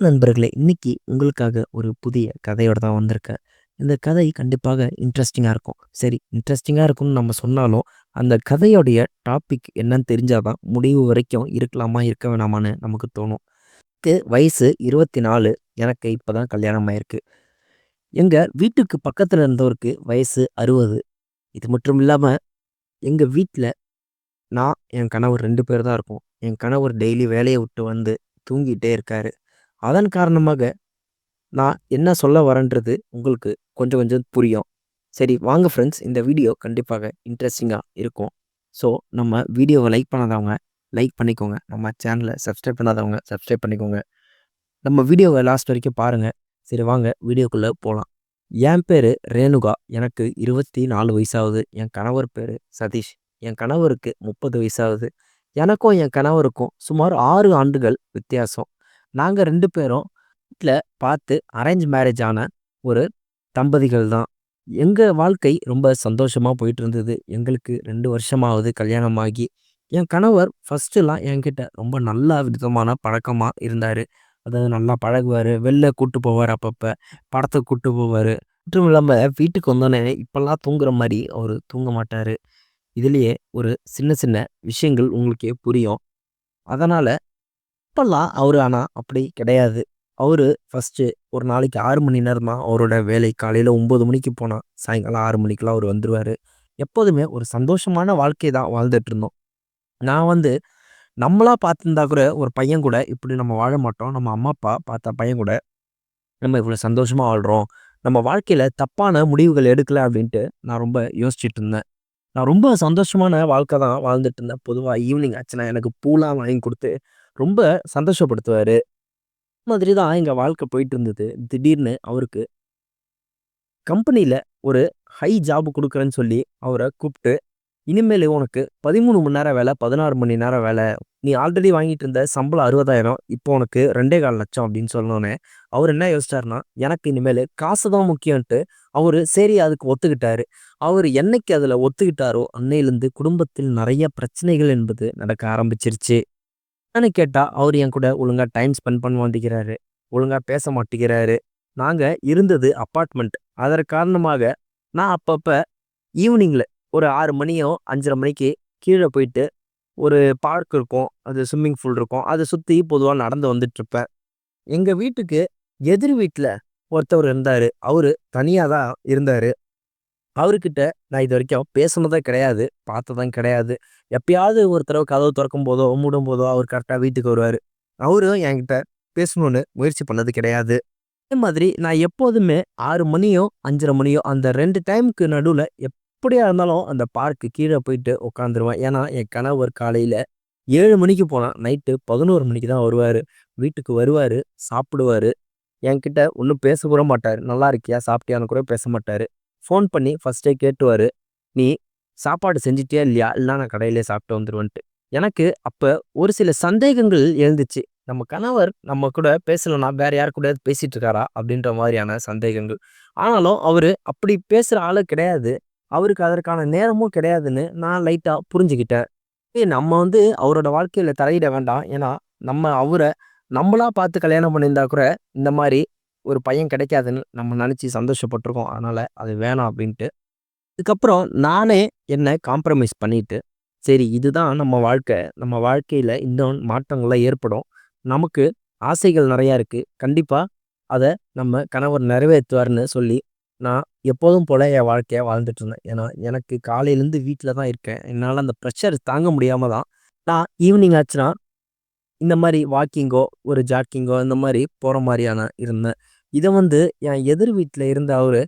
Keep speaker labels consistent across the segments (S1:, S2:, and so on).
S1: நண்பர்களே! இன்னைக்கு உங்களுக்காக ஒரு புதிய கதையோட தான் வந்திருக்கேன். இந்த கதை கண்டிப்பாக இன்ட்ரெஸ்டிங்காக இருக்கும். சரி, இன்ட்ரெஸ்டிங்காக இருக்கும்னு நம்ம சொன்னாலும், அந்த கதையோடைய டாபிக் என்னன்னு தெரிஞ்சாதான் முடிவு வரைக்கும் இருக்கலாமா, இருக்க வேணாமான்னு நமக்கு தோணும். வயசு இருபத்தி நாலு எனக்கு இப்போ தான் கல்யாணம் ஆயிருக்கு. எங்கள் வீட்டுக்கு பக்கத்தில் இருந்தவருக்கு வயசு 60. இது மட்டும் இல்லாமல் எங்கள் வீட்டில் நான், என் கணவர் ரெண்டு பேர் தான் இருக்கும் என் கணவர் டெய்லி வேலையை விட்டு வந்து தூங்கிட்டே இருக்காரு. அதன் காரணமாக, நான் என்ன சொல்ல வரேன்றது உங்களுக்கு கொஞ்சம் கொஞ்சம் புரியும். சரி வாங்க ஃப்ரெண்ட்ஸ் இந்த வீடியோ கண்டிப்பாக இன்ட்ரெஸ்டிங்காக இருக்கும். ஸோ நம்ம வீடியோவை லைக் பண்ணாதவங்க லைக் பண்ணிக்கோங்க. நம்ம சேனலை சப்ஸ்கிரைப் பண்ணாதவங்க சப்ஸ்கிரைப் பண்ணிக்கோங்க. நம்ம வீடியோவை லாஸ்ட் வரைக்கும் பாருங்கள் சரி வாங்க வீடியோக்குள்ளே போகலாம் என் பேர் ரேணுகா. எனக்கு 24 வயசாகுது. என் கணவர் பேர் சதீஷ். என் கணவருக்கு 30 வயசாகுது. எனக்கும் என் கணவருக்கும் சுமார் ஆறு ஆண்டுகள் வித்தியாசம். நாங்கள் ரெண்டு பேரும் வீட்டில் பார்த்து அரேஞ்ச் மேரேஜ் ஆன ஒரு தம்பதிகள் தான். எங்கள் வாழ்க்கை ரொம்ப சந்தோஷமாக போயிட்டு இருந்தது. எங்களுக்கு ரெண்டு வருஷமாவது கல்யாணம் ஆகி. என் கணவர் ஃபஸ்ட்டுலாம் என்கிட்ட ரொம்ப நல்ல விதமான பழக்கமாக இருந்தார் அதாவது நல்லா பழகுவார் வெளில கூட்டு போவார் அப்பப்போ படத்துக்கு கூட்டு போவார் மட்டும் இல்லாமல் வீட்டுக்கு வந்தோடனே இப்போல்லாம் தூங்குற மாதிரி அவர் தூங்க மாட்டார் இதுலேயே ஒரு சின்ன சின்ன விஷயங்கள் உங்களுக்கே புரியும். அதனால் அப்போல்லாம் அவர் ஆனால் அப்படி கிடையாது. அவர் ஃபஸ்ட்டு ஒரு நாளைக்கு ஆறு மணி நேரம் தான் அவரோட வேலை. காலையில் ஒம்பது மணிக்கு போனால் சாயங்காலம் ஆறு மணிக்கெல்லாம் அவர் வந்துடுவார் எப்போதுமே ஒரு சந்தோஷமான வாழ்க்கை தான் வாழ்ந்துட்டு இருந்தோம். நான் வந்து நம்மளாக பார்த்துருந்தா கூட ஒரு பையன் கூட இப்படி நம்ம வாழ மாட்டோம். நம்ம அம்மா, அப்பா பார்த்த பையன் கூட நம்ம இவ்வளோ சந்தோஷமாக வாழ்கிறோம் நம்ம வாழ்க்கையில் தப்பான முடிவுகள் எடுக்கலை அப்படின்ட்டு நான் ரொம்ப யோசிச்சுட்டு இருந்தேன். நான் ரொம்ப சந்தோஷமான வாழ்க்கை தான் வாழ்ந்துட்டு இருந்தேன். பொதுவாக ஈவினிங் ஆச்சுன்னா எனக்கு பூலாம் வாங்கி கொடுத்து ரொம்ப சந்தோஷப்படுத்துவார் மாதிரி தான் எங்கள் வாழ்க்கை போயிட்டு இருந்தது. திடீர்னு அவருக்கு கம்பெனியில் ஒரு ஹை ஜாப் கொடுக்குறேன்னு சொல்லி அவரை கூப்பிட்டு இனிமேல் உனக்கு 13 மணி நேரம் வேலை, 16 மணி நேரம் வேலை. நீ ஆல்ரெடி வாங்கிட்டு இருந்த சம்பளம் 60,000 இப்போ உனக்கு 2,15 லட்சம்" அப்படின்னு சொன்னோனே, அவர் என்ன யோசிச்சாருன்னா, எனக்கு இனிமேல் காசு தான் முக்கியன்ட்டு அவர் சரி அதுக்கு ஒத்துக்கிட்டாரு. அவர் என்னைக்கு அதில் ஒத்துக்கிட்டாரோ, அன்னையிலிருந்து குடும்பத்தில் நிறைய பிரச்சனைகள் என்பது நடக்க ஆரம்பிச்சிருச்சு. என்னன்னு கேட்டால் அவர் என் கூட ஒழுங்காக டைம் ஸ்பெண்ட் பண்ண மாட்டேங்கிறாரு. ஒழுங்காக பேச மாட்டேங்கிறாரு. நாங்கள் இருந்தது அப்பார்ட்மெண்ட் அதன் காரணமாக நான் அப்பப்போ ஈவினிங்கில் ஒரு ஆறு மணியோ, 5:30 மணிக்கு கீழே போயிட்டு ஒரு பார்க் இருக்கும். அது ஸ்விம்மிங் பூல் இருக்கும். அதை சுற்றி பொதுவாக நடந்து வந்துட்டுருப்பேன். எங்கள் வீட்டுக்கு எதிர் வீட்டில் ஒருத்தவர் இருந்தார் அவர் தனியாக தான் இருந்தார் அவர்கிட்ட நான் இது வரைக்கும் பேசுனதே கிடையாது. பார்த்ததும் கிடையாது. எப்பயாவது ஒரு தடவை கதவு மூடும் போதோ அவர் கரெக்டாக வீட்டுக்கு வருவார் அவரும் என்கிட்ட பேசணும்னு முயற்சி பண்ணது கிடையாது. அதே மாதிரி நான் எப்போதுமே ஆறு மணியோ, 5:30 மணியோ அந்த ரெண்டு டைம்க்கு நடுவில் எப்படியா இருந்தாலும் அந்த பார்க்கு கீழே போயிட்டு உட்காந்துருவேன். ஏன்னா, என் கணவர் காலையில் ஏழு மணிக்கு போனால் நைட்டு 11 மணிக்கு தான் வருவார் வீட்டுக்கு வருவார் சாப்பிடுவாரு. என்கிட்ட ஒன்றும் பேச கூட மாட்டார் "நல்லா இருக்கியா? சாப்பிட்டியான்னு?" கூட பேச மாட்டார் ஃபோன் பண்ணி ஃபர்ஸ்ட்டே கேட்டுவார் "நீ சாப்பாடு செஞ்சிட்டியா இல்லையா? இல்லை நான் கடையிலேயே சாப்பிட்டு வந்துடுவேன்ட்டு எனக்கு அப்போ ஒரு சில சந்தேகங்கள் எழுந்துச்சு. நம்ம கணவர் நம்ம கூட பேசலன்னா வேற யார் கூட பேசிட்டு இருக்காரா? அப்படின்ற மாதிரியான சந்தேகங்கள். ஆனாலும் அவர் அப்படி பேசுகிற ஆளு கிடையாது. அவருக்கு அதற்கான நேரமும் கிடையாதுன்னு நான் லைட்டாக புரிஞ்சுக்கிட்டேன். நம்ம வந்து அவரோட வாழ்க்கையில் தலையிட வேண்டாம். ஏன்னா, நம்ம அவரை நம்மளா பார்த்து கல்யாணம் பண்ணியிருந்தா கூட, இந்த மாதிரி ஒரு பையன் கிடைக்காதுன்னு நம்ம நினச்சி சந்தோஷப்பட்டிருக்கோம் அதனால் அது வேணாம் அப்படின்ட்டு. இதுக்கப்புறம் நானே என்னை காம்ப்ரமைஸ் பண்ணிட்டு, சரி இதுதான் நம்ம வாழ்க்கை. நம்ம வாழ்க்கையில் இன்னும் மாற்றங்கள்லாம் ஏற்படும். நமக்கு ஆசைகள் நிறையா இருக்குது கண்டிப்பாக அதை நம்ம கணவர் நிறைவேற்றுவார்னு சொல்லி, நான் எப்போதும் போல என் வாழ்க்கையை வாழ்ந்துட்டு இருந்தேன். ஏன்னா, எனக்கு காலையிலேருந்து வீட்டில் தான் இருக்கேன். என்னால் அந்த ப்ரெஷர் தாங்க முடியாமல் தான், நான் ஈவினிங் ஆச்சுன்னா, இந்த மாதிரி வாக்கிங்கோ, ஒரு ஜாக்கிங்கோ இந்த மாதிரி போகிற மாதிரியான இருந்தேன். இதை வந்து என் எதிர் வீட்டில் இருந்த அவர்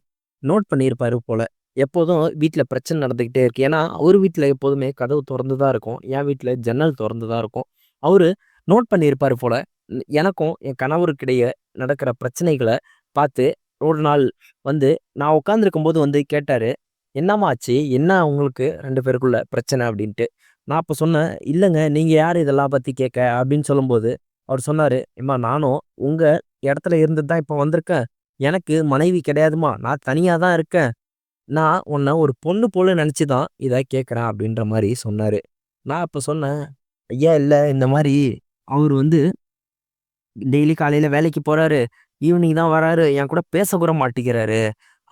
S1: நோட் பண்ணியிருப்பாரு போல் எப்போதும் வீட்டில் பிரச்சனை நடந்துக்கிட்டே இருக்குது ஏன்னா, அவர் வீட்டில் எப்போதுமே கதவு திறந்து தான் இருக்கும். என் வீட்டில் ஜன்னல் திறந்து தான் இருக்கும். அவர் நோட் பண்ணியிருப்பார் போல் எனக்கும் என் கணவருக்கிடையே நடக்கிற பிரச்சனைகளை பார்த்து, ஒரு நாள் வந்து நான் உட்காந்துருக்கும் போது வந்து கேட்டார் "என்னம்மா ஆச்சு? என்ன உங்களுக்கு ரெண்டு பேருக்குள்ள பிரச்சனை?" அப்படின்ட்டு. நான் அப்போ சொன்னேன், இல்லைங்க நீங்கள் யார் இதெல்லாம் பற்றி கேட்க?" அப்படின்னு சொல்லும்போது, அவர் சொன்னார் "எம்மா நானும் உங்கள் இடத்துல இருந்து தான் இப்போ வந்திருக்கேன். எனக்கு மனைவி கிடையாதும்மா. நான் தனியாக தான் இருக்கேன். நான் உன்னை ஒரு பொண்ணு போல நினச்சி தான் இதை கேட்குறேன் அப்படின்ற மாதிரி சொன்னார் நான் இப்போ சொன்னேன், "ஐயா இல்லை இந்த மாதிரி அவர் வந்து டெய்லி காலையில் வேலைக்கு போகிறாரு ஈவினிங் தான் வராரு. என் கூட பேசக்கூட மாட்டேங்கிறாரு.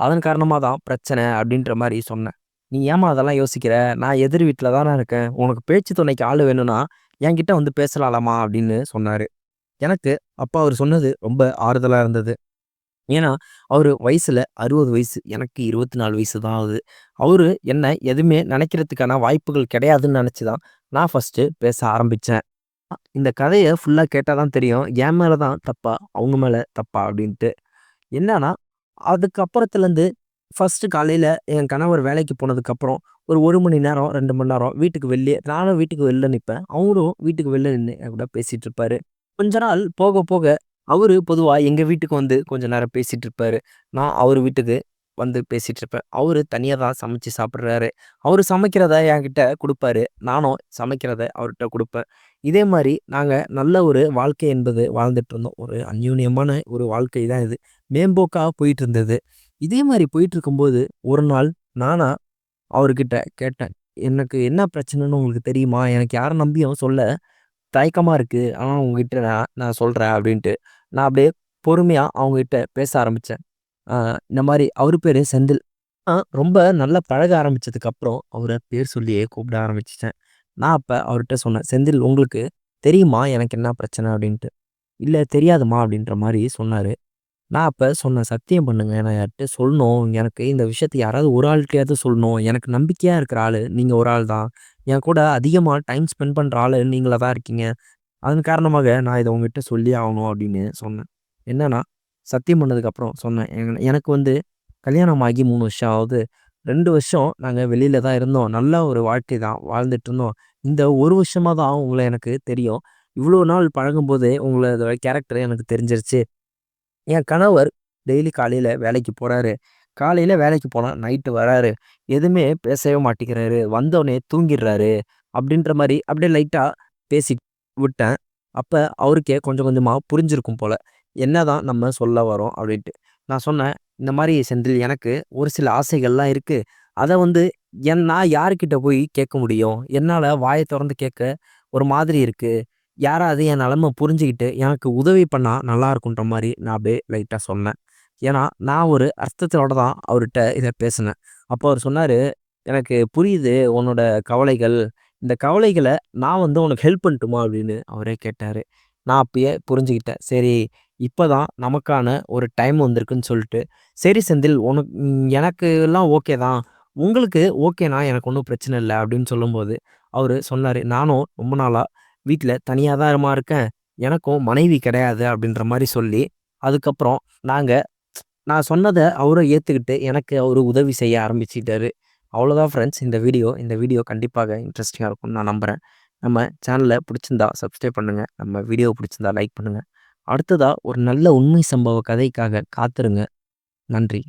S1: அதன் காரணமாக தான் பிரச்சனை அப்படின்ற மாதிரி சொன்னேன். "நீ ஏம்மா அதெல்லாம் யோசிக்கிற? நான் எதிர் வீட்ல தானே இருக்கேன். உனக்கு பேச்சு துணைக்கு ஆள் வேணும்னா, என்கிட்ட வந்து பேசலாலாமா அப்படின்னு சொன்னார் எனக்கு அப்பா அவர் சொன்னது ரொம்ப ஆறுதலாக இருந்தது. ஏன்னா, அவர் வயசில் அறுபது வயசு. எனக்கு 24 வயசு தான் ஆகுது. அவர் என்னை எதுவுமே நினைக்கிறதுக்கான வாய்ப்புகள் கிடையாதுன்னு நினச்சி தான், நான் ஃபஸ்ட்டு பேச ஆரம்பித்தேன் இந்த கதையை ஃபுல்லாக கேட்டால் தான் தெரியும். என் மேலே தான் தப்பா, அவங்க மேலே தப்பா அப்படின்ட்டு என்னன்னா, அதுக்கப்புறத்துலேருந்து ஃபஸ்ட்டு காலையில் என் கணவர் வேலைக்கு போனதுக்கப்புறம், ஒரு ஒரு மணி நேரம், ரெண்டு மணி நேரம் வீட்டுக்கு வெளியே நானும் வீட்டுக்கு வெளில நிற்பேன் அவரும் வீட்டுக்கு வெளில நின்று என் கூட பேசிகிட்டு இருப்பாரு. கொஞ்ச நாள் போக போக அவர் பொதுவாக எங்கள் வீட்டுக்கு வந்து கொஞ்ச நேரம் பேசிகிட்டு இருப்பாரு. நான் அவர் வீட்டுக்கு வந்து பேசிகிட்டு இருப்பேன். அவர் தனியாக தான் சமைச்சு சாப்பிட்றாரு அவர் சமைக்கிறத என்கிட்ட கொடுப்பாரு நானும் சமைக்கிறத அவர்கிட்ட கொடுப்பேன் இதே மாதிரி நாங்கள் நல்ல ஒரு வாழ்க்கை என்பது வாழ்ந்துட்டு இருந்தோம். ஒரு அந்யூன்யமான ஒரு வாழ்க்கை தான் இது. மேம்போக்காக போயிட்டு இருந்தது. இதே மாதிரி போயிட்டு இருக்கும்போது, ஒரு நாள் நானா அவர்கிட்ட கேட்டேன். "எனக்கு என்ன பிரச்சனைன்னு உங்களுக்கு தெரியுமா? எனக்கு யாரை நம்பியும் சொல்ல தயக்கமாக இருக்குது ஆனால் உங்ககிட்ட நான் நான் சொல்கிறேன் அப்படின்ட்டு நான் அப்படியே பொறுமையாக அவங்ககிட்ட பேச ஆரம்பித்தேன் இந்த மாதிரி அவர் பேர் செந்தில். ஆ ரொம்ப நல்லா பழக ஆரம்பித்ததுக்கப்புறம் அவரை பேர் சொல்லியே கூப்பிட ஆரம்பிச்சிட்டேன் நான் அப்போ அவர்கிட்ட சொன்னேன். "செந்தில் உங்களுக்கு தெரியுமா எனக்கு என்ன பிரச்சனை?" அப்படின்ட்டு இல்லை தெரியாதும்மா" அப்படின்ற மாதிரி சொன்னார் நான் அப்போ சொன்னேன். "சத்தியம் பண்ணுங்க. நான் யார்கிட்ட சொல்லணும். எனக்கு இந்த விஷயத்த யாராவது ஒரு ஆள்கிட்டயாவது சொல்லணும். எனக்கு நம்பிக்கையாக இருக்கிற ஆள் நீங்கள் ஒரு ஆள் தான். என் கூட அதிகமாக டைம் ஸ்பெண்ட் பண்ணுற ஆள் நீங்களாக தான் இருக்கீங்க. அதன் காரணமாக நான் இதை உங்ககிட்ட சொல்லியே ஆகணும்" அப்படின்னு சொன்னேன். என்னன்னா, சத்தியம் பண்ணதுக்கப்புறம் சொன்னேன். எனக்கு வந்து கல்யாணம் ஆகி மூணு வருஷம் ஆகுது. ரெண்டு வருஷம் நாங்கள் வெளியில் தான் இருந்தோம். நல்ல ஒரு வாழ்க்கை தான் வாழ்ந்துட்டு இருந்தோம். இந்த ஒரு வருஷமாக தான் உங்களை எனக்கு தெரியும். இவ்வளோ நாள் பழகும்போது உங்களோட கேரக்டர் எனக்கு தெரிஞ்சிருச்சு. என் கணவர் டெய்லி காலையில் வேலைக்கு போகிறாரு காலையில் வேலைக்கு போனால் நைட்டு வராரு. எதுவுமே பேசவே மாட்டேங்கிறாரு. வந்தோடனே தூங்கிடுறாரு அப்படின்ற மாதிரி அப்படியே லைட்டாக பேசி விட்டேன். அப்போ அவருக்கே கொஞ்சம் கொஞ்சமாக புரிஞ்சிருக்கும் என்ன தான் நம்ம சொல்ல வரோம் அப்படின்ட்டு நான் சொன்னேன். "இந்த மாதிரி செந்தில் எனக்கு ஒரு சில ஆசைகள்லாம் இருக்குது அதை வந்து என் நான் யார்கிட்ட போய் கேட்க முடியும்? என்னால் வாயை திறந்து கேட்க ஒரு மாதிரி இருக்குது யாராவது என் நிலமை புரிஞ்சுக்கிட்டு எனக்கு உதவி பண்ணால் நல்லா இருக்குன்ற" மாதிரி நான் அப்படியே லைட்டாக சொன்னேன். ஏன்னா, நான் ஒரு அர்த்தத்தோட தான் அவர்கிட்ட இதை பேசினேன். அப்போ அவர் சொன்னார் "எனக்கு புரியுது உன்னோட கவலைகள். இந்த கவலைகளை நான் வந்து உனக்கு ஹெல்ப் பண்ணட்டுமா?" அப்படின்னு அவரே கேட்டார் நான் அப்பயே புரிஞ்சுக்கிட்டேன் சரி, இப்போ தான் நமக்கான ஒரு டைம் வந்திருக்குன்னு சொல்லிட்டு "சரி செந்தில் உனக்கு எனக்கு எல்லாம் ஓகே தான். உங்களுக்கு ஓகேனா எனக்கு ஒன்றும் பிரச்சனை இல்லை அப்படின்னு சொல்லும்போது, அவர் சொன்னார் "நானும் ரொம்ப நாளாக வீட்டில் தனியாக தான் இருக்கேன். எனக்கும் மனைவி கிடையாது" அப்படின்ற மாதிரி சொல்லி, அதுக்கப்புறம் நாங்கள் நான் சொன்னதை அவரை ஏற்றுக்கிட்டு எனக்கு அவர் உதவி செய்ய ஆரம்பிச்சிட்டாரு அவ்வளோதான் ஃப்ரெண்ட்ஸ் இந்த வீடியோ. இந்த வீடியோ கண்டிப்பாக இன்ட்ரெஸ்டிங்காக இருக்கும்னு நான் நம்புகிறேன் நம்ம சேனலை பிடிச்சிருந்தா சப்ஸ்கிரைப் பண்ணுங்கள் நம்ம வீடியோ பிடிச்சிருந்தா லைக் பண்ணுங்கள் அடுத்ததாக ஒரு நல்ல உண்மை சம்பவ கதைக்காக காத்துருங்க நன்றி.